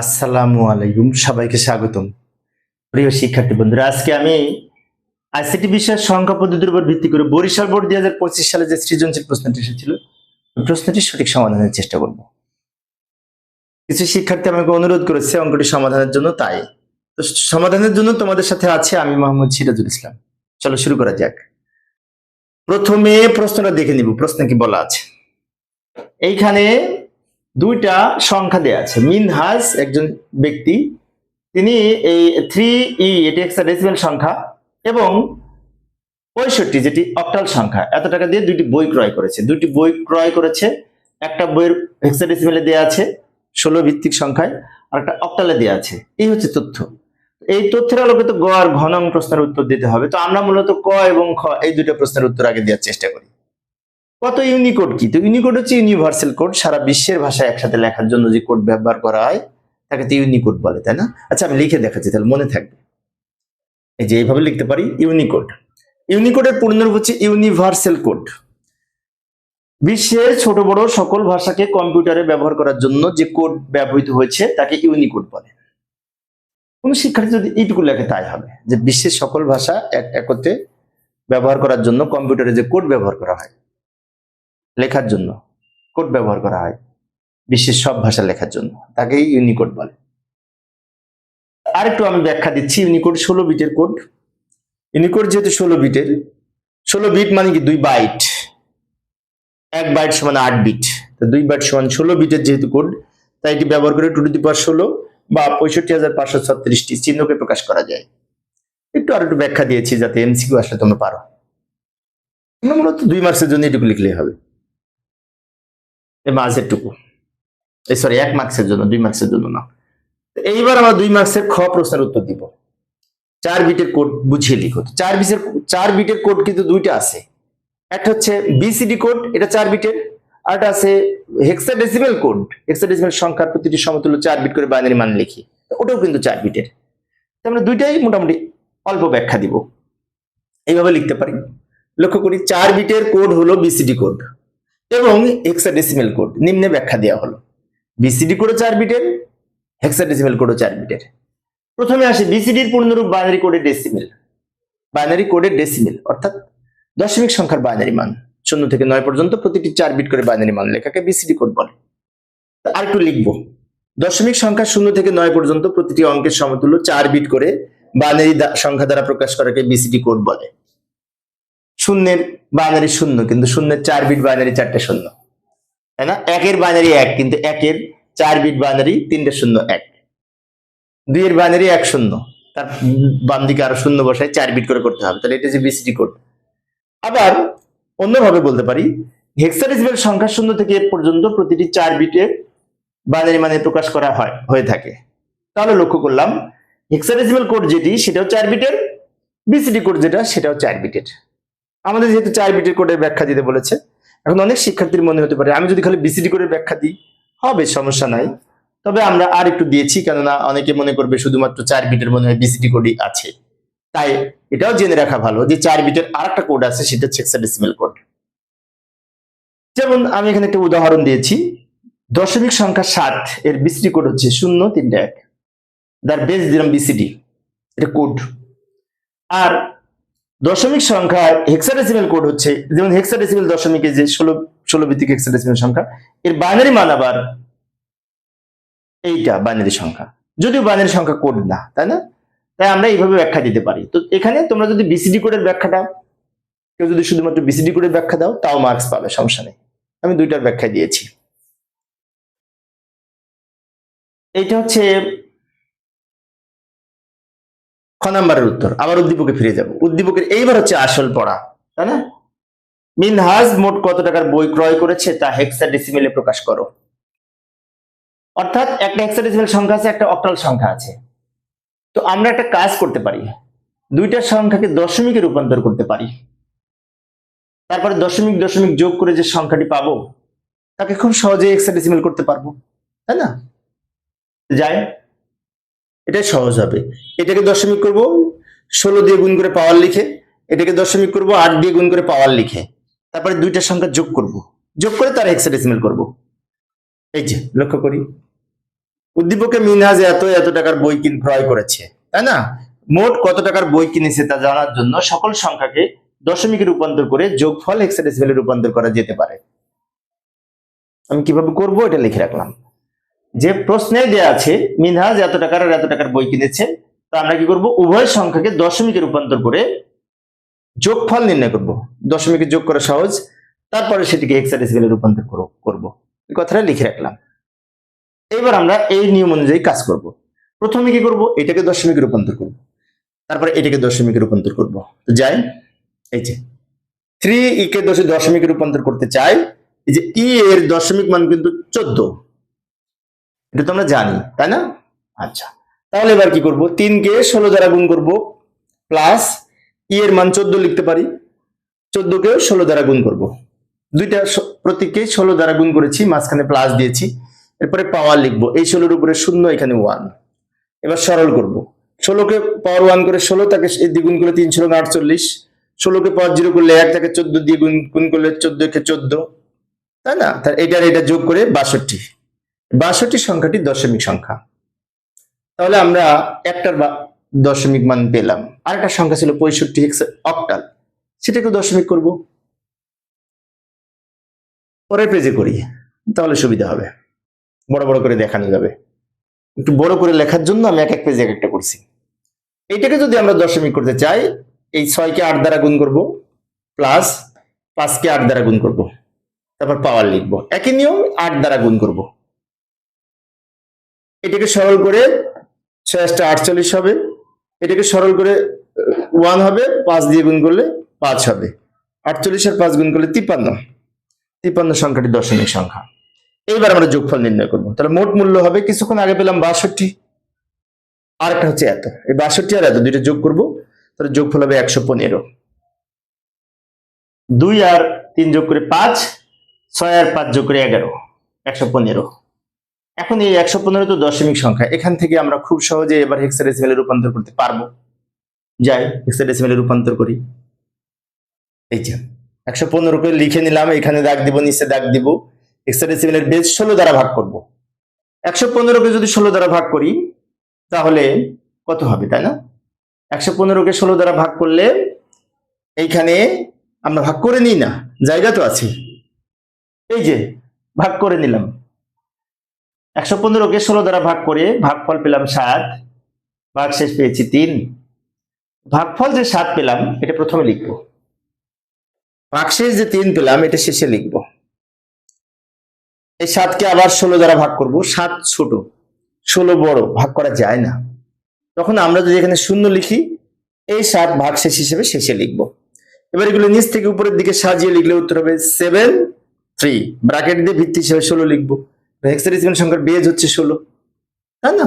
আসসালামু আলাইকুম, সবাইকে স্বাগতম। প্রিয় শিক্ষার্থী বন্ধুরা, আজকে আমি আইসিটি বিষয়ের সংখ্যা পদ্ধতির উপর ভিত্তি করে বরিশাল বোর্ড দুই হাজার পঁচিশ সালে যে সৃজনশীল প্রশ্নটি এসেছিল, ওই প্রশ্নটির সঠিক সমাধানের চেষ্টা করব। কিছু শিক্ষার্থী আমাকে অনুরোধ করেছে অঙ্কটি সমাধানের জন্য, তাই। তো সমাধানের জন্য তোমাদের সাথে আছে আমি মোহাম্মদ সিরাজুল ইসলাম। চলো শুরু করা যাক। প্রথমে প্রশ্নটা দেখে নিব, প্রশ্ন কি বলা আছে? এইখানে দুইটা সংখ্যা দেয়া আছে। মিনহাজ একজন ব্যক্তি, তিনি এই থ্রি ই এটি একটা ডেসিমেল সংখ্যা, এবং পঁয়ষট্টি, যেটি অক্টাল সংখ্যা, এত টাকা দিয়ে দুইটি বই ক্রয় করেছে। দুইটি বই ক্রয় করেছে, একটা বইয়ের হেক্সাডেসিমেলে দেওয়া আছে, ষোলো ভিত্তিক সংখ্যায়, আর একটা অক্টালে দেওয়া আছে। এই হচ্ছে তথ্য। এই তথ্যের আলোকে তো গ আর ঘ প্রশ্নের উত্তর দিতে হবে। তো আমরা মূলত ক এবং খ, এই দুটো প্রশ্নের উত্তর আগে দেওয়ার চেষ্টা করি। কত ইউনিকোড কি? তো ইউনিকোড হচ্ছে ইউনিভার্সাল কোড সারা বিশ্বের ভাষায় একসাথে লেখার জন্য যে কোড ব্যবহার করা হয়, তাকে তো ইউনিকোড বলে, তাই না? আচ্ছা আমি লিখে দেখাচ্ছি, তাহলে মনে থাকবে। এই যে এইভাবে লিখতে পারি ইউনিকোড ইউনিকোডের পূর্ণরূপ হচ্ছে ইউনিভার্সাল কোড বিশ্বের ছোট বড় সকল ভাষাকে কম্পিউটারে ব্যবহার করার জন্য যে কোড ব্যবহৃত হয়েছে, তাকে ইউনিকোড বলে। কোন শিক্ষার্থী যদি এইটুকু লেখে, তাই হবে। যে বিশ্বের সকল ভাষা এক একত্রে ব্যবহার করার জন্য কম্পিউটারে যে কোড ব্যবহার করা হয় লেখার জন্য। কোড ব্যবহার করা হয়। বিশ্বের সব ভাষা লেখার জন্য। তাকেই ইউনিকোড বলে। আরেকটু আমি ব্যাখ্যা দিচ্ছি। ইউনিকোড ষোলো বিটের কোড। ইউনিকোড যেহেতু ষোলো বিটের, ষোলো বিট মানে কি? দুই বাইট। এক বাইট সমান আট বিট। তো দুই বাইট সমান ষোলো বিটের যেহেতু কোড, তাই এটি ব্যবহার করে টু টু দি ষোলো বা পঁয়ষট্টি হাজার পাঁচশো ছত্রিশটি চিহ্নকে প্রকাশ করা যায়। একটু আর একটু ব্যাখ্যা দিয়েছি যাতে এমসিকিউ আসলে তোমরা পারো। মূলত দুই মার্কসের জন্য এটুকু লিখলেই হবে। এই মাঝের টুকু এই সরি এক মার্কসের জন্য, দুই মার্কসের জন্য না। এইবার আমরা দুই মার্কসের খ প্রশ্নের উত্তর দিব। চার বিটের কোড বুঝিয়ে লিখো। চার বিটের চার বিটের কোড কিন্তু দুইটা আছে। একটা হচ্ছে বিসিডি কোড এটা চার বিটের। আর একটা আছে হেক্সাডেসিমেল কোড হেক্সাডেসিমেল সংখ্যার প্রতিটি সমতুল্য চার বিট করে বাইনারি মান লিখি। ওটাও কিন্তু চার বিটের। আমরা দুইটাই মোটামুটি অল্প ব্যাখ্যা দিব। এইভাবে লিখতে পারি। লক্ষ্য করি, চার বিটের কোড হলো বিসিডি কোড এবং হেক্সাডেসিমেল কোড নিম্নে ব্যাখ্যা দেওয়া হলো। বিসিডি কোডও চার বিটের হেক্সাডেসিমেল কোডও চার বিটের প্রথমে আসে বিসিডির পূর্ণরূপ বাইনারি কোডের ডেসিমেল বাইনারি কোডের ডেসিমেল অর্থাৎ দশমিক সংখ্যার বাইনারি মান। শূন্য থেকে নয় পর্যন্ত প্রতিটি চার বিট করে বাইনারি মান লেখাকে বিসিডি কোড বলে। আর একটু লিখব। দশমিক সংখ্যা শূন্য থেকে নয় পর্যন্ত প্রতিটি অঙ্কের সমতুল্য চার বিট করে বাইনারি সংখ্যা দ্বারা প্রকাশ করাকে বিসিডি কোড বলে। শূন্যের বাইনারি শূন্য, কিন্তু শূন্যের চার বিট বাইনারি চারটে শূন্য। তাই না? একের বাইনারি এক, কিন্তু একের চার বিট বাইনারি তিনটে শূন্য এক। দুইয়ের বাইনারি এক শূন্য, তার বাম দিকে আরও শূন্য বসায় চার বিট করে করতে হবে, তাহলে এটা যে বিসিডি কোড আবার অন্যভাবে বলতে পারি হেক্সাডেসিমেল সংখ্যা শূন্য থেকে পর্যন্ত প্রতিটি চার বিটের বাইনারি মানে প্রকাশ করা হয়, হয়ে থাকে। তাহলে লক্ষ্য করলাম হেক্সাডেসিমেল কোড যেটি, সেটাও চার বিটের বিসিডি কোড যেটা, সেটাও চার বিটের আমাদের যেহেতু চার বিটের কোডের ব্যাখ্যা দিতে বলেছে, এখন অনেক শিক্ষার্থীর মনে হতে পারে, আমি যদি খালি বিসিডি কোডের ব্যাখ্যা দিই, হবে, সমস্যা নাই। তবে আমরা আর একটু দিয়েছি, কেননা অনেকে মনে করবে শুধুমাত্র চার বিটের মনে হয় বিসিডি কোডই আছে। তাই এটাও জেনে রাখা ভালো যে চার বিটের আর একটা কোড আছে, সেটা হেক্সাডেসিমেল কোড। যেমন আমি এখানে একটা উদাহরণ দিয়েছি, দশমিক সংখ্যা সাত এর বিসিডি কোড হচ্ছে শূন্য, তিনটা এক। তার বেস দিলাম বিসিডি এটা কোড। আর দশমিক সংখ্যা হেক্সাডেসিমেল কোড হচ্ছে, যেমন হেক্সাডেসিমেল দশমিকে যে ষোলো ষোলো ভিত্তিক হেক্সাডেসিমেল সংখ্যা, এর বাইনারি মান আবার এইটা বাইনারি সংখ্যা। যদিও বাইনারি সংখ্যা কোড না, তাই না? তাই আমরা এইভাবে ব্যাখ্যা দিতে পারি। তো এখানে তোমরা যদি বিসিডি কোডের ব্যাখ্যাটা কেউ যদি শুধুমাত্র বিসিডি কোডের ব্যাখ্যা দাও, তাও মার্কস পাবে, সমস্যা নেই। আমি দুইটার ব্যাখ্যা দিয়েছি। এটা হচ্ছে খ নাম্বারের উত্তর? আবার উদ্দীপকে ফিরে যাব। উদ্দীপকের এইবার হচ্ছে আসল পড়া, তাই না? মিনহাজ মোট কত টাকার বই ক্রয় করেছে তা হেক্সাডেসিমেলে প্রকাশ করো। অর্থাৎ একটা হেক্সাডেসিমেল সংখ্যা আছে, একটা অক্টাল সংখ্যা আছে। তো আমরা একটা কাজ করতে পারি। দুইটা সংখ্যাকে দশমিকে রূপান্তর করতে পারি। তারপরে দশমিক দশমিক যোগ করে যে সংখ্যাটি পাবো, তাকে খুব সহজে হেক্সাডেসিমেল করতে পারব, তাই না? যাই। এটাই সহজ হবে। এটাকে দশমিক করব, ষোলো দিয়ে গুণ করে পাওয়ার লিখে, এটাকে দশমিক করব, আট দিয়ে গুণ করে পাওয়ার লিখে। তারপরে দুইটা সংখ্যা যোগ করব। যোগ করে তার হেক্সাডেসিমেল করব। এই যে, লক্ষ্য করি। উদ্দীপকে মিনহাজ এত এত টাকার বই কিন, ক্রয় করেছে, তাই না? মোট কত টাকার বই কিনেছে তা জানার জন্য সকল সংখ্যাকে দশমিকে রূপান্তর করে যোগফল হেক্সাডেসিমেলে রূপান্তর করা যেতে পারে। আমি কীভাবে করব, এটা লিখে রাখলাম। যে প্রশ্নে দেয়া আছে মিনহাজ এত টাকার আর এত টাকার বই কিনেছে, তা আমরা কি করব? উভয় সংখ্যাকে দশমিকে রূপান্তর করে যোগফল নির্ণয় করব। দশমিকে যোগ করা সহজ। তারপরে সেটিকে হেক্সাডেসিমেলে রূপান্তর করব এই কথাটা লিখে রাখলাম। এবার আমরা এই নিয়ম অনুযায়ী কাজ করব। প্রথমে কি করব? এটাকে দশমিকে রূপান্তর করব। তারপরে এটাকে দশমিকে রূপান্তর করব। তো যাই, এই যে থ্রি ই কে দশ দশমিকে রূপান্তর করতে চাই, এই যে ই এর দশমিক মান কিন্তু চোদ্দ। এটা তো আমরা জানি, তাই না? আচ্ছা তাহলে এবার কি করব? তিনকে ষোলো দ্বারা গুণ করব প্লাস ই এর মান চোদ্দ লিখতে পারি, চোদ্দকেও ষোলো দ্বারা গুণ করব। দুইটা প্রতীককে ষোলো দ্বারা গুণ করেছি, মাঝখানে প্লাস দিয়েছি, এরপরে পাওয়ার লিখব, এই ষোলোর উপরে শূন্য, এখানে ওয়ান এবার সরল করব। ষোলোকে পাওয়ার ওয়ান করে ষোলো, তাকে দ্বিগুণ করলে তিন, ষোলো আটচল্লিশ ষোলোকে পাওয়ার জিরো করলে এক, তাকে চোদ্দ দিয়ে গুণ গুণ করলে চোদ্দ কে চোদ্দ। তাই না? এটা আর এটা যোগ করে বাষট্টি। বাষট্টি সংখ্যাটি দশমিক সংখ্যা। তাহলে আমরা একটার দশমিক মান পেলাম। আরেকটা সংখ্যা ছিল পঁয়ষট্টি অক্টাল সেটাকে দশমিক করব। পরের পেজে করি, তাহলে সুবিধা হবে। বড় বড় করে দেখানো যাবে। একটু বড় করে লেখার জন্য আমি এক এক পেজে এক একটা করছি। এইটাকে যদি আমরা দশমিক করতে চাই, এই ছয়কে আট দ্বারা গুণ করব প্লাস পাঁচকে আট দ্বারা গুণ করব। তারপর পাওয়ার লিখব। একই নিয়ম, আট দ্বারা গুণ করব। এটাকে সরল করে ছয়টা আটচল্লিশ হবে। এটাকে সরল করে ওয়ান হবে, পাঁচ দিয়ে গুণ করলে পাঁচ হবে। আটচল্লিশ আর পাঁচ গুণ করলে তিপ্পান্ন। তিপ্পান্ন সংখ্যাটি দশমিক সংখ্যা। এইবার আমরা যোগফল নির্ণয় করব। তাহলে মোট মূল্য হবে, কিছুক্ষণ আগে পেলাম বাষট্টি। আর একটা হচ্ছে এত। এই বাষট্টি আর এত দুইটা যোগ করব, তাহলে যোগফল হবে একশো পনেরো। দুই আর তিন যোগ করে পাঁচ, ছয় আর পাঁচ যোগ করে এগারো। একশো পনেরো। এখন এই একশো পনেরো তো দশমিক সংখ্যা। এখান থেকে আমরা খুব সহজে এবার হেক্সাডেসিমেলে রূপান্তর করতে পারব। যাই হেক্সাডেসিমেলে রূপান্তর করি। এই যে, একশো পনেরো করে লিখে নিলাম, এখানে দাগ দিব, নিচে দাগ দিব। হেক্সাডেসিমেলের বেজ ষোলো দ্বারা ভাগ করব। একশো পনেরোকে যদি ষোলো দ্বারা ভাগ করি, তাহলে কত হবে, তাই না? একশো পনেরোকে ষোলো দ্বারা ভাগ করলে এইখানে আমরা ভাগ করে নিই না, জায়গা তো আছে। এই যে, ভাগ করে নিলাম। একশো পনেরোকে ষোলো দ্বারা ভাগ করে ভাগফল পেলাম সাত, ভাগ শেষ পেয়েছি তিন। ভাগফল যে সাত পেলাম, এটা প্রথমে লিখব। ভাগশেষ যে তিন পেলাম, এটা শেষে লিখব। এই সাতকে আবার ষোলো দ্বারা ভাগ করব, সাত ছোট, ষোলো বড়, ভাগ করা যায় না। তখন আমরা যদি এখানে শূন্য লিখি, এই সাত ভাগ শেষ হিসেবে শেষে লিখব। এবার এগুলো নিচ থেকে উপরের দিকে সাজিয়ে লিখলে উত্তর হবে সেভেন থ্রি ব্রাকেট দিয়ে ভিত্তি হিসেবে ষোলো লিখব। হেক্সাডেসিমাল সংখ্যার বেজ হচ্ছে ষোলো, তাই না?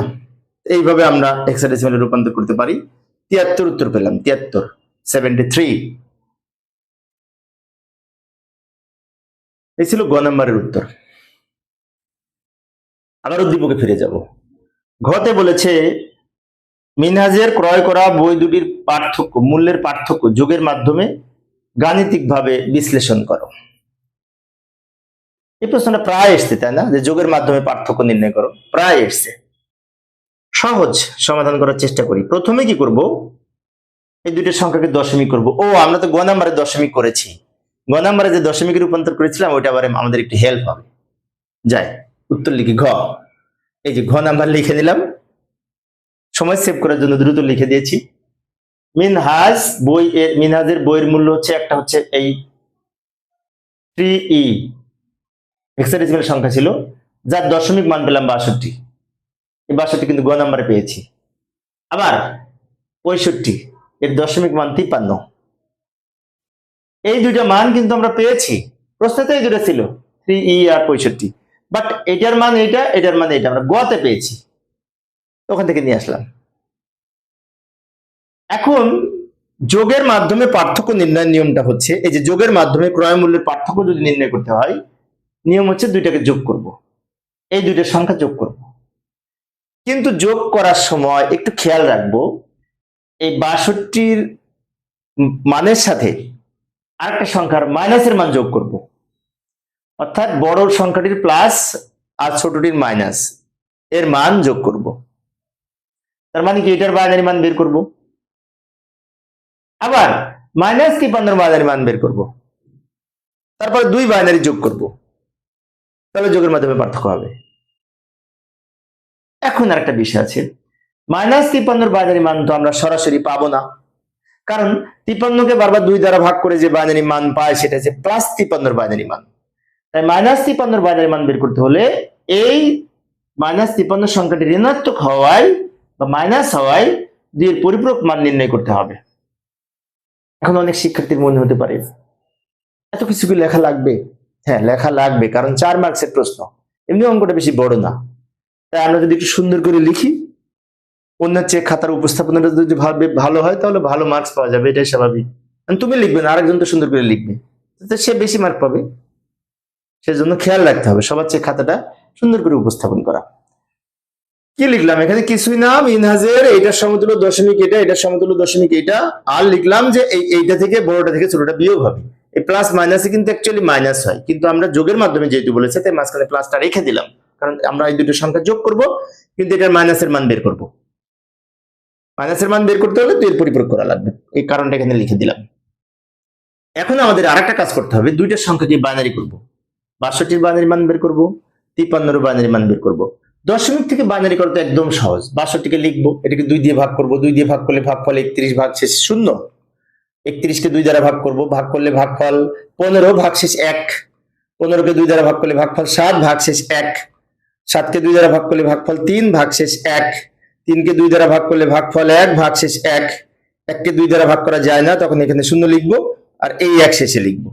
এইভাবে আমরা হেক্সাডেসিমালে রূপান্তর করতে পারি। তিয়াত্তর উত্তর পেলাম, তিয়াত্তর সেভেন্টি থ্রি এই ছিল গ নম্বরের উত্তর। আবার উদ্দীপকে ফিরে যাব। ঘতে বলেছে, মিনহাজের ক্রয় করা বই দুটির পার্থক্য, মূল্যের পার্থক্য, যোগের মাধ্যমে গাণিতিকভাবে বিশ্লেষণ করো। এই প্রশ্নটা প্রায় এসছে, তাই না? যে যোগের মাধ্যমে পার্থক্য নির্ণয় করো, প্রায় এসছে। সহজ সমাধান করার চেষ্টা করি। প্রথমে কি করব? এই দুইটার সংখ্যাকে দশমিক করব। ও, আমরা তো গ নাম্বারে দশমিক করেছি। গ নাম্বারে যে দশমিকে রূপান্তর করেছিলাম, ওইটা আবার আমাদের একটু হেল্প হবে। যাই, উত্তর লিখি ঘ। এই যে ঘ নাম্বার লিখে নিলাম সময় সেভ করার জন্য দ্রুত লিখে দিয়েছি। মিনহাজ বই মিনহাজের বইয়ের মূল্য হচ্ছে, একটা হচ্ছে এই থ্রি ই হেক্সাডেসিমাল সংখ্যা ছিল, যার দশমিক মান পেলাম বাষট্টি। এই বাষট্টি কিন্তু গ নাম্বারে পেয়েছি। আবার পঁয়ষট্টি, এর দশমিক মান তিপ্পান্ন। এই দুইটা মান কিন্তু আমরা পেয়েছি। প্রশ্নতে এই দুটো ছিল থ্রি ই আর পঁয়ষট্টি। বাট এটার মান এটা এটার মান এটা আমরা গতে পেয়েছি। ওখান থেকে নিয়ে আসলাম। এখন যোগের মাধ্যমে পার্থক্য নির্ণয়ের নিয়মটা হচ্ছে, এই যে যোগের মাধ্যমে ক্রয় মূল্যের পার্থক্য যদি নির্ণয় করতে হয় নিয়ম হচ্ছে দুইটাকে যোগ করব। এই দুইটা সংখ্যা যোগ করব। কিন্তু যোগ করার সময় একটু খেয়াল রাখব, এই বাষট্টির মানের সাথে আরেকটা সংখ্যার মাইনাসের মান যোগ করব। অর্থাৎ বড় সংখ্যাটির প্লাস আর ছোটটির মাইনাস এর মান যোগ করব। তার মানে কি এটার বাইনারি মান বের করব? আবার মাইনাস তিপ্পান্নর বাইনারি মান বের করব। তারপর দুই বাইনারি যোগ করব। তাহলে যোগের মাধ্যমে পার্থক্য হবে। এখন আর একটা বিষয় আছে। মাইনাস তিপ্পান্নর বাইনারি মান তো আমরা সরাসরি পাবো না। কারণ তিপ্পান্নকে বারবার দুই দ্বারা ভাগ করে যে বাইনারি মান পায় সেটা হচ্ছে প্লাস তিপ্পান্নর বাইনারি মান। তাই মাইনাস তিপ্পান্নর বাইনারি মান বের করতে হলে এই মাইনাস তিপ্পান্ন সংখ্যাটি ঋণাত্মক হওয়ায় বা মাইনাস হওয়ায় দুইয়ের পরিপূরক মান নির্ণয় করতে হবে। এখন অনেক শিক্ষার্থীর মনে হতে পারে, এত কিছু কি লেখা লাগবে? হ্যাঁ লেখা লাগবে, কারণ চার মার্কসের প্রশ্ন। এমনি অঙ্কটা বেশি বড় না। তাই আমরা যদি একটু সুন্দর করে লিখি, অন্যের চেয়ে খাতার উপস্থাপনাটা যদি ভালো হয়, তাহলে ভালো মার্কস পাওয়া যাবে, এটাই স্বাভাবিক। আর তুমি লিখবে না, আরেকজন তো সুন্দর করে লিখবে। সে বেশি মার্ক পাবে। সেজন্য খেয়াল রাখতে হবে, সবার চেয়ে খাতাটা সুন্দর করে উপস্থাপন করা। কি লিখলাম এখানে? কিছুই না মিনহাজের এইটার সমতুল্য দশমিক এটা এটার সমতুল্য দশমিক এটা। আর লিখলাম যে এই, এইটা থেকে বড়টা থেকে ছোটটা বিয়োগ হবে। এই প্লাস মাইনাসে কিন্তু অ্যাকচুয়ালি মাইনাস হয়। কিন্তু আমরা যোগের মাধ্যমে যেহেতু বলেছে, তাই মাঝখানে প্লাসটা রেখে দিলাম। কারণ আমরা এই দুটো সংখ্যা যোগ করব, কিন্তু এটার মাইনাসের মান বের করব। মাইনাসের মান বের করতে হলে দুইয়ের পরিপূরক করা লাগবে। এই কারণটা এখানে লিখে দিলাম। এখন আমাদের আরেকটা কাজ করতে হবে দুইটার সংখ্যাকে বাইনারি করব। বাষট্টির বাইনারি মান বের করব, তিপ্পান্নর বাইনারি মান বের করব। দশমিক থেকে বাইনারি করা তো একদম সহজ। বাষট্টিকে লিখব, এটাকে দুই দিয়ে ভাগ করব, দুই দিয়ে ভাগ করলে ভাগফল একত্রিশ ভাগ শেষ শূন্য। একত্রিশকে দুই দ্বারা ভাগ করব। ভাগ করলে ভাগফল পনেরো ভাগ শেষ এক পনেরোকে দুই দ্বারা ভাগ করলে ভাগফল সাত ভাগ শেষ এক সাতকে দুই দ্বারা ভাগ করলে ভাগফল তিন ভাগ শেষ এক তিনকে দুই দ্বারা ভাগ করলে ভাগফল এক ভাগ শেষ এক এককে দুই দ্বারা ভাগ করা যায় না, তখন এখানে শূন্য লিখব আর এই এক শেষে লিখব।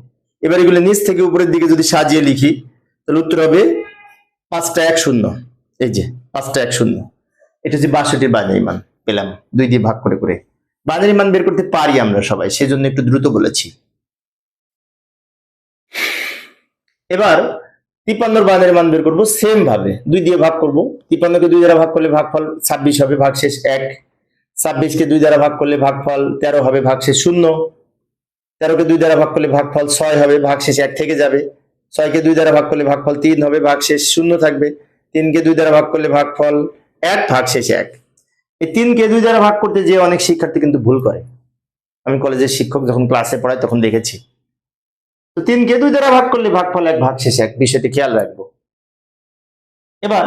এবার এগুলো নিচ থেকে উপরের দিকে যদি সাজিয়ে লিখি, তাহলে উত্তর হবে পাঁচটা এক শূন্য। এই যে, পাঁচটা এক শূন্য। এটা হচ্ছে বাষট্টির বাইনারি মান, পেলাম। দুই দিয়ে ভাগ করে করে। বাইনারি মান বের করতে পারি আমরা সবাই, সেজন্য একটু দ্রুত বলেছি। এবার তিপ্পান্নর বাইনারি মান বের করব সেম ভাবে দুই দিয়ে ভাগ করব। তিপ্পান্নকে দুই দ্বারা ভাগ করলে ভাগফল ছাব্বিশ হবে ভাগ শেষ এক। ছাব্বিশকে দুই দ্বারা ভাগ করলে ভাগফল তেরো হবে ভাগ শেষ শূন্য। তেরোকে দুই দ্বারা ভাগ করলে ভাগফল ছয় হবে ভাগ শেষ এক থেকে যাবে। ছয়কে দুই দ্বারা ভাগ করলে ভাগফল তিন হবে ভাগ শেষ শূন্য থাকবে। তিনকে দুই দ্বারা ভাগ করলে ভাগফল এক ভাগ শেষ এক। এই তিনকে দুই দ্বারা ভাগ করতে যে অনেক শিক্ষার্থী কিন্তু ভুল করে। আমি কলেজের শিক্ষক যখন ক্লাসে পড়াই তখন দেখেছি। তো তিনকে দুই দ্বারা ভাগ করলে ভাগফল এক, ভাগ শেষ এক, বিষয়টি খেয়াল রাখব। এবার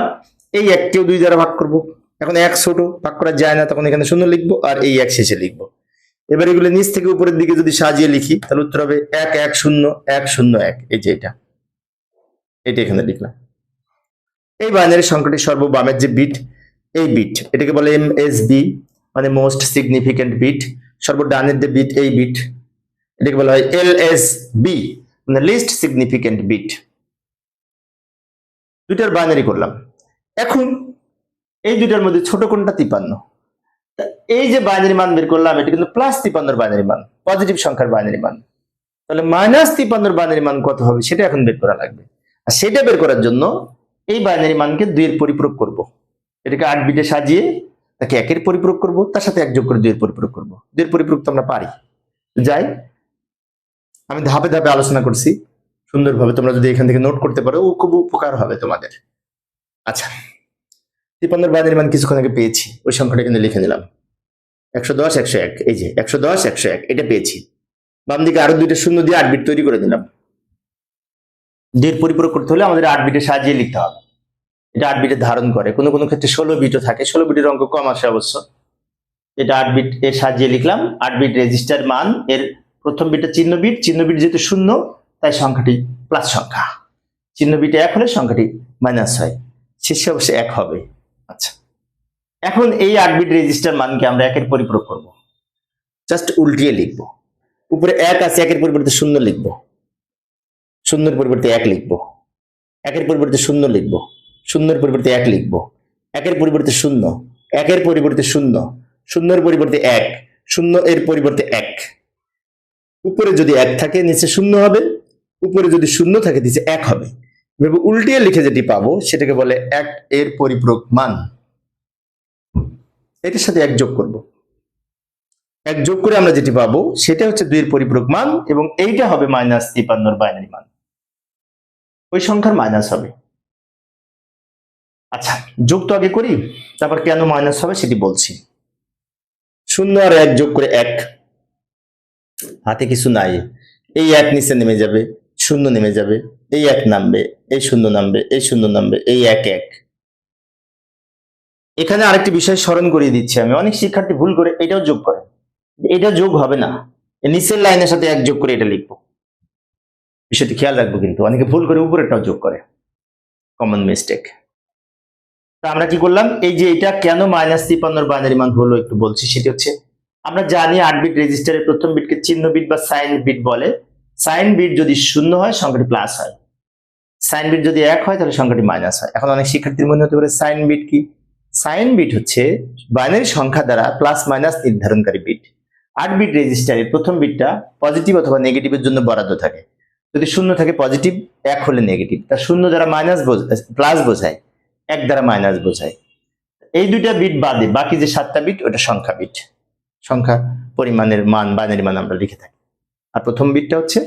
এই এককেও দুই দ্বারা ভাগ করব, এখন এক ছোট, ভাগ করা যায় না, তখন এখানে শূন্য লিখব আর এই এক শেষে লিখব। এবার এগুলো নিচ থেকে উপরের দিকে যদি সাজিয়ে লিখি, তাহলে উত্তর হবে এক এক, শূন্য এক শূন্য, এক, এই যে এটা। এটা এখানে লিখলাম। এই বাইনারি সংখ্যাটি সর্ব বামের যে বিট এই বিট এটাকে বলে এম এস বি মানে মোস্ট সিগনিফিকেন্ট বিট সর্বডানের যে বিট এই বিট এটাকে বলা হয় এল এস বি মানে লিস্ট সিগনিফিকেন্ট বিট দুইটার বাইনারি করলাম। এখন এই দুইটার মধ্যে ছোট কোনটা তিপান্ন? এই যে বাইনারি মান বের করলাম, এটা কিন্তু প্লাস তিপান্নর বাইনারি মান পজিটিভ সংখ্যার বাইনারি মান। তাহলে মাইনাস তিপান্নর বাইনারি মান কত হবে, সেটা এখন বের করা লাগবে। আর সেটা বের করার জন্য এই বাইনারি মানকে দুইয়ের পরিপূরক করব। এটাকে আট বিটে সাজিয়ে তাকে একের পরিপূরক করব, তার সাথে এক যোগ করে দুইয়ের পরিপূরক করব। দুইয়ের পরিপূরক তো আমরা পারি। যাই, আমি ধাপে ধাপে আলোচনা করছি। সুন্দরভাবে তোমরা যদি এখান থেকে নোট করতে পারো, ও খুব উপকার হবে তোমাদের। আচ্ছা তিপান্নর বাইনারি মান কিছুক্ষণ আগে পেয়েছি, ওই সংখ্যাটা কিন্তু লিখে নিলাম। একশো দশ, একশো এক, এই যে একশো দশ, একশো এক, এটা পেয়েছি। বাম দিকে আরও দুইটা শূন্য দিয়ে আট বিট তৈরি করে দিলাম। দুইয়ের পরিপূরক করতে হলে আমাদের আট বিটে সাজিয়ে লিখতে হবে। এটা আট বিটে ধারণ করে। কোনো কোনো ক্ষেত্রে ষোলো বিটও থাকে। ষোলো বিটের অঙ্ক কম আসে অবশ্য। এটা আট বিট এর সাজিয়ে লিখলাম। আট বিট রেজিস্টার মান, এর প্রথম বিটটা চিহ্ন বিট চিহ্ন বিট যেহেতু শূন্য, তাই সংখ্যাটি প্লাস সংখ্যা। চিহ্ন বিটে এক হলে সংখ্যাটি মাইনাস হয়। শেষে অবশ্যই এক হবে। আচ্ছা। এখন এই আট বিট রেজিস্টার মানকে আমরা একের পরিপূরক করব। জাস্ট উল্টিয়ে লিখব। উপরে এক আছে, একের পরিবর্তে শূন্য লিখব। শূন্যের পরিবর্তে এক লিখব। একের পরিবর্তে শূন্য লিখব। শূন্যের পরিবর্তে এক লিখব। একের পরিবর্তে শূন্য, একের পরিবর্তে শূন্য, শূন্যের পরিবর্তে এক, শূন্য এর পরিবর্তে এক। উপরে যদি এক থাকে, নিচে শূন্য হবে। উপরে যদি শূন্য থাকে, নিচে এক হবে। এভাবে উল্টিয়ে লিখে যেটি পাবো, সেটাকে বলে এক এর পরিপূরক মান। এটির সাথে এক যোগ করব। এক যোগ করে আমরা যেটি পাবো, সেটা হচ্ছে দুইয়ের পরিপূরক মান এবং এইটা হবে মাইনাস তিপান্নর বাইনারি মান। ওই সংখ্যার মাইনাস হবে। আচ্ছা যোগ তো আগে করি, তারপর কেন মাইনাস হবে সেটি বলছি। শূন্য আর এক যোগ করে এক। হাতে কিছু নাই। এই এক নিচে নেমে যাবে, শূন্য নেমে যাবে, এই এক নামবে, এই শূন্য নামবে, এই শূন্য নামবে, এই এক এক। এখানে আরেকটি বিষয় স্মরণ করিয়ে দিচ্ছি আমি। অনেক শিক্ষার্থী ভুল করে এটাও যোগ করে। এটা যোগ হবে না। নিচের লাইনের সাথে এক যোগ করে এটা লিখব। বিষয়টি খেয়াল রাখব কিন্তু, অনেকে ভুল করে উপরেরটাও যোগ করে। কমন মিস্টেক আমরা কি করলাম? এই যে এটা কেন মাইনাস তিপান্নর বাইনারি মান হলো একটু বলছি, সেটি হচ্ছে আমরা জানি আট বিট রেজিস্টারের প্রথম বিটকে চিহ্ন বিট বা সাইন বিট বলে। সাইন বিট যদি শূন্য হয়, সংখ্যাটি প্লাস হয়। সাইন বিট যদি এক হয়, তাহলে সংখ্যাটি মাইনাস হয়। এখন অনেক শিক্ষার্থীর মনে হতে পারে সাইন বিট কি? সাইন বিট হচ্ছে বাইনারি সংখ্যা দ্বারা প্লাস মাইনাস নির্ধারণকারী বিট আট বিট রেজিস্টারের প্রথম বিটটা পজিটিভ অথবা নেগেটিভের জন্য বরাদ্দ থাকে। যদি শূন্য থাকে পজিটিভ এক হলে নেগেটিভ তা শূন্য দ্বারা মাইনাস প্লাস বোঝায়। এক দ্বারা মাইনাস বোঝায়। এই দুইটা বিট বাদে বাকি যে সাতটা বিট ওটা সংখ্যা বিট সংখ্যা পরিমাণের মান বাইনারি মান আমরা লিখে থাকি। আর প্রথম বিটটা হচ্ছে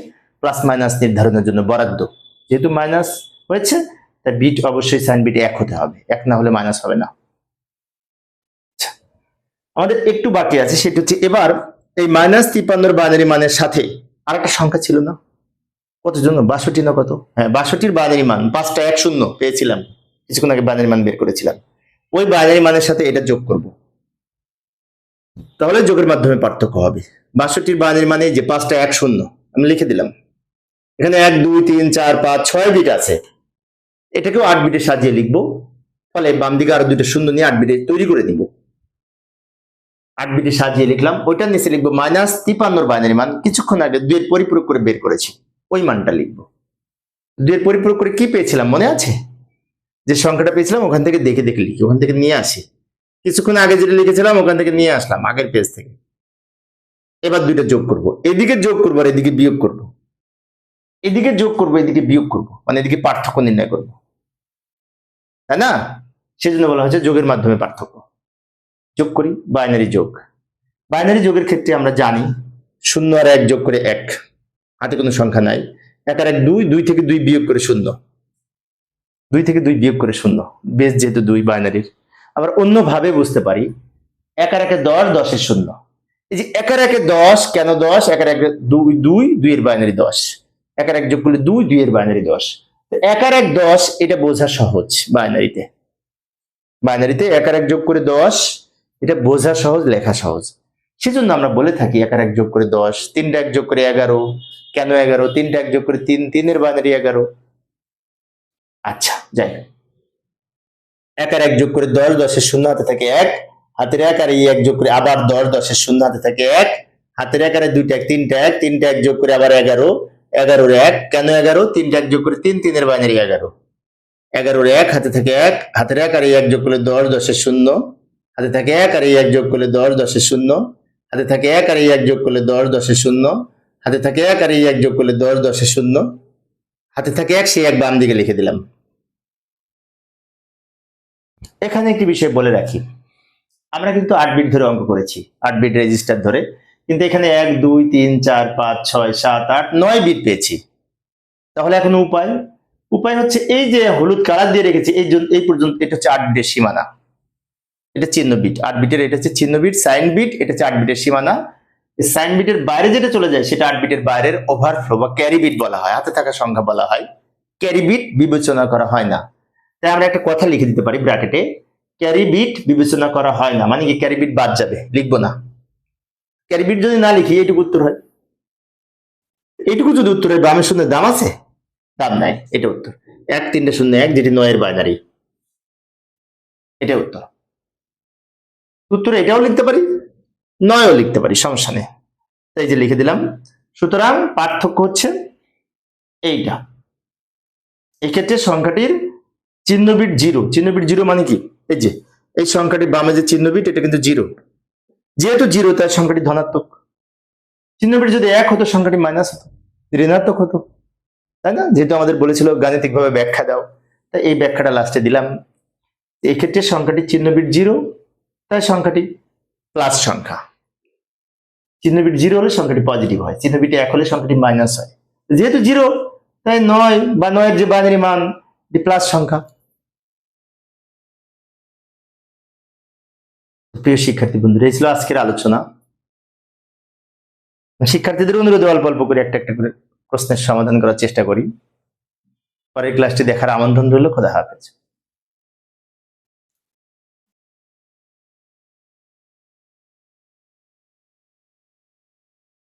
প্লাস মাইনাস নির্ধারণের জন্য বরাদ্দ। যেহেতু মাইনাস হয়েছে তাই বিট অবশ্যই সাইন বিট এক হতে হবে। এক না হলে মাইনাস হবে না। আচ্ছা, আমাদের একটু বাকি আছে সেটা হচ্ছে এবার এই মাইনাস তিপ্পান্নর বাইনারি মানের সাথে আর একটা সংখ্যা ছিল না? কত জন্য বাষট্টি না কত? হ্যাঁ বাষট্টির বাইনারি মান পাঁচটা এক শূন্য পেয়েছিলাম। কিছুক্ষণ আগে বাইনারি মান বের করেছিলাম। ওই বাইনারি মানের সাথে এটা যোগ করব। তাহলে যোগের মাধ্যমে পার্থক্য হবে। বাষট্টির বাইনারি মানে যে পাঁচটা এক শূন্য, আমি লিখে দিলাম। এখানে এক, দুই, তিন, চার, পাঁচ, ছয় বিট আছে। এটাকেও আট বিটে সাজিয়ে লিখব। ফলে বাম দিকে আরও দুটো শূন্য নিয়ে আট বিটে তৈরি করে দিব আট বিটে সাজিয়ে লিখলাম। ওইটার নিচে লিখব মাইনাস তিপান্নর বাইনারি মান। কিছুক্ষণ আগে দুয়ের পরিপূরক করে বের করেছি। ওই মানটা লিখব। দুয়ের পরিপূরক করে কি পেয়েছিলাম মনে আছে? যে সংখ্যাটা পেয়েছিলাম, ওখান থেকে দেখে দেখে লিখি, ওখান থেকে নিয়ে আসি। কিছুক্ষণ আগে যেটা লিখেছিলাম, ওখান থেকে নিয়ে আসলাম, আগের পেজ থেকে। এবার দুইটা যোগ করব। এদিকে যোগ করব আর এদিকে বিয়োগ করব। এদিকে যোগ করব, এদিকে বিয়োগ করব মানে এদিকে পার্থক্য নির্ণয় করব। তাই না? সেজন্য বলা হয়েছে যোগের মাধ্যমে পার্থক্য। যোগ করি বাইনারি যোগ। বাইনারি যোগের ক্ষেত্রে আমরা জানি, শূন্য আর এক যোগ করে এক। হাতে কোনো সংখ্যা নাই। এক আর এক দুই দুই থেকে দুই বিয়োগ করে শূন্য। দুই থেকে দুই বিয়োগ করে শূন্য। বেশ যেহেতু দুই বাইনারির। আবার অন্যভাবে বুঝতে পারি, এক আর একে দশ দশের শূন্য। এই যে এক আর একে দশ, কেন দশ? এক আর একে দুই দুই, দুইয়ের বাইনারি দশ। এক আর এক যোগ করলে দুই, দুইয়ের বাইনারি দশ। তো এক দশ, এটা বোঝা সহজ বাইনারিতে। বাইনারিতে এক আর এক যোগ করে দশ, এটা বোঝা সহজ, লেখা সহজ। সেজন্য আমরা বলে থাকি একার এক যোগ করে দশ, তিনটা এক যোগ করে এগারো। কেন এগারো? তিনটা এক যোগ করে তিন, তিনের বাইনারি এগারো। আচ্ছা যাই আর এক যোগ করে দশ, দশের শূন্য হাতে থাকে এক। হাতের আর এক যোগ করে আবার দশ, দশের শূন্য হাতে থাকে এক। হাতের এক আর দুইটা এক, তিনটা এক। তিনটা এক যোগ করে আবার এগারো। এগারোর এক, কেন এগারো? তিনটা এক যোগ করে তিন, তিনের বাইনারি এগারো। এগারোর এক হাতে থাকে এক। হাতের এক আর এক যোগ করলে দশ, দশের শূন্য। হাতে থাকে এক আর এক যোগ করলে দশ, দশের শূন্য। হাতে থাকে এক আর এক যোগ করলে দশ, দশের শূন্য। হাতে থাকে এক আর এক যোগ করলে দশ, দশের শূন্য। হাতে থাকে এক, সেই এক বাম দিকে লিখে দিলাম। এখানে একটি বিষয় বলে রাখি। আমরা কিন্তু আট বিট ধরে অঙ্ক করেছি। আট বিট রেজিস্টার ধরে। কিন্তু এখানে এক, দুই, তিন, চার, পাঁচ, ছয়, সাত, আট, নয় বিট পেয়েছি। তাহলে এখন উপায়? উপায় হচ্ছে এই যে হলুদ কালার দিয়ে রেখেছি, এই জন- এই পর্যন্ত এটা হচ্ছে আট বিটের সীমানা। এটা চিহ্ন বিট আট বিটের এটা হচ্ছে চিহ্ন বিট সাইন বিট এটা হচ্ছে আট বিটের সীমানা। সাইন বিটের বাইরে যেটা চলে যায়, সেটা আট বিটের বাইরের ওভারফ্লো বা ক্যারি বিট বলা হয়। হাতে থাকা সংখ্যা বলা হয়। ক্যারি বিট বিবেচনা করা হয় না। তাই আমরা একটা কথা লিখে দিতে পারি ব্র্যাকেটে, ক্যারি বিট বিবেচনা করা হয় না। মানে কি ক্যারি বিট বাদ যাবে? লিখব না। ক্যারি বিট যদি না লিখি, এইটুকু উত্তর হয়। এইটুকু যদি উত্তর হয় বামের শূন্য দাম আছে? দাম নাই, এটা উত্তর। এক, তিনটে শূন্য এক, যেটি নয়ের বাইনারি। এটা উত্তর। উত্তর এটাও লিখতে পারি, নয়ও লিখতে পারি, সমস্যা নেই। তাই যে লিখে দিলাম। সুতরাং পার্থক্য হচ্ছে এইটা। এক্ষেত্রে সংখ্যাটির চিহ্নবিট জিরো। চিহ্নবিট জিরো মানে কি? এই যে, এই সংখ্যাটি বামে যে চিহ্নবিট, এটা কিন্তু জিরো। যেহেতু জিরো, তাই সংখ্যাটি ধনাত্মক। চিহ্নবিট যদি এক হতো, সংখ্যাটি মাইনাস হতো, ঋণাত্মক হতো। তাই না? যেহেতু আমাদের বলেছিল গাণিতিকভাবে ব্যাখ্যা দাও। তাই এই ব্যাখ্যাটা লাস্টে দিলাম। এই ক্ষেত্রে সংখ্যাটি চিহ্নবিট জিরো, তাই সংখ্যাটি প্লাস সংখ্যা। চিহ্নবিট জিরো হলে সংখ্যাটি পজিটিভ হয়। চিহ্নবিট এক হলে সংখ্যাটি মাইনাস হয়। যেহেতু জিরো, তাই নয় বা নয়ের যে বাইনারি মান ডি প্লাস সংখ্যা। প্রিয় শিক্ষার্থী বন্ধুরা, এই ছিল আজকের আলোচনা। শিক্ষার্থীদের অনুরোধে অল্প অল্প করে একটা একটা করে প্রশ্নের সমাধান করার চেষ্টা করি। পরের ক্লাসটি দেখার আমন্ত্রণ রইল, খোদা হাফেজ।